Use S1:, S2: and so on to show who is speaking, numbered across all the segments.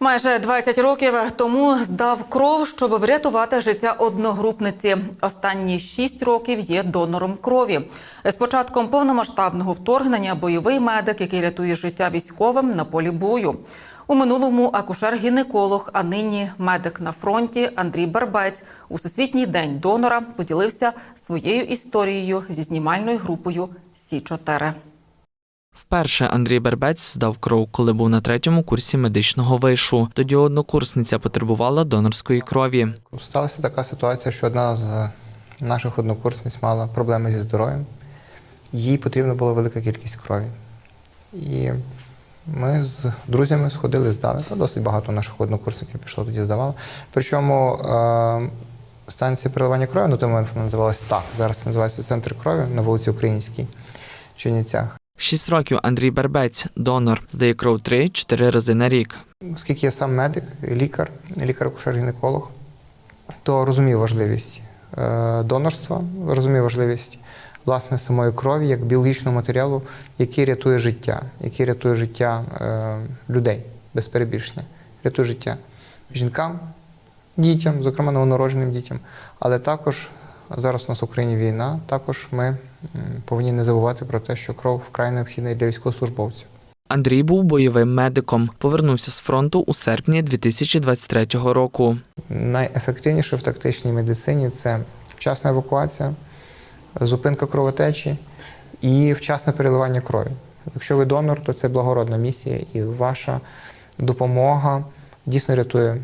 S1: Майже 20 років тому здав кров, щоб врятувати життя одногрупниці. Останні 6 років є донором крові. З початком повномасштабного вторгнення бойовий медик, який рятує життя військовим на полі бою. У минулому акушер-гінеколог, а нині медик на фронті Андрій Барбець у всесвітній день донора поділився своєю історією зі знімальною групою Сі 4
S2: Вперше Андрій Бербець здав кров, коли був на третьому курсі медичного вишу. Тоді однокурсниця потребувала донорської крові.
S3: Сталася така ситуація, що одна з наших однокурсниць мала проблеми зі здоров'ям. Їй потрібна була велика кількість крові. І ми з друзями сходили, здали. Та досить багато наших однокурсників пішло тоді здавало. Причому е, станція переливання крові на той момент вона називалась так. Зараз називається центр крові на вулиці Українській в Чернівцях.
S2: Шість років Андрій Бербець, донор, здає кров 3-4 рази на рік.
S3: Оскільки я сам медик, лікар, лікар-акушер-гінеколог, то розумію важливість е, донорства, розумію важливість власне самої крові як біологічного матеріалу, який рятує життя, який рятує життя е, людей без перебільшення, рятує життя жінкам, дітям, зокрема новонародженим дітям, але також зараз у нас в Україні війна, також ми повинні не забувати про те, що кров вкрай необхідна для військовослужбовців.
S2: Андрій був бойовим медиком. Повернувся з фронту у серпні 2023 року.
S3: Найефективніше в тактичній медицині це вчасна евакуація, зупинка кровотечі і вчасне переливання крові. Якщо ви донор, то це благородна місія, і ваша допомога дійсно рятує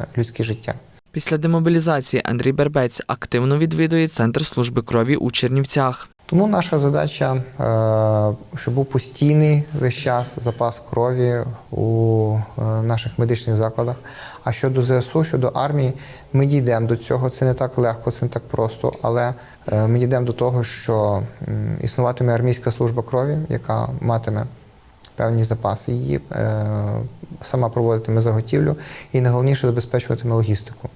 S3: е, людське життя.
S2: Після демобілізації Андрій Бербець активно відвідує центр служби крові у Чернівцях.
S3: Тому наша задача, е, щоб був постійний весь час запас крові у е, наших медичних закладах. А щодо ЗСУ, щодо армії, ми дійдемо до цього. Це не так легко, це не так просто, але е, ми дійдемо до того, що існуватиме армійська служба крові, яка матиме певні запаси її, сама проводитиме заготівлю і найголовніше забезпечуватиме логістику,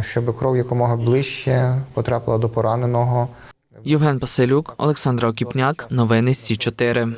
S3: щоб кров якомога ближче потрапила до пораненого.
S2: Євген Паселюк, Олександра Окіпняк. Новини Сі 4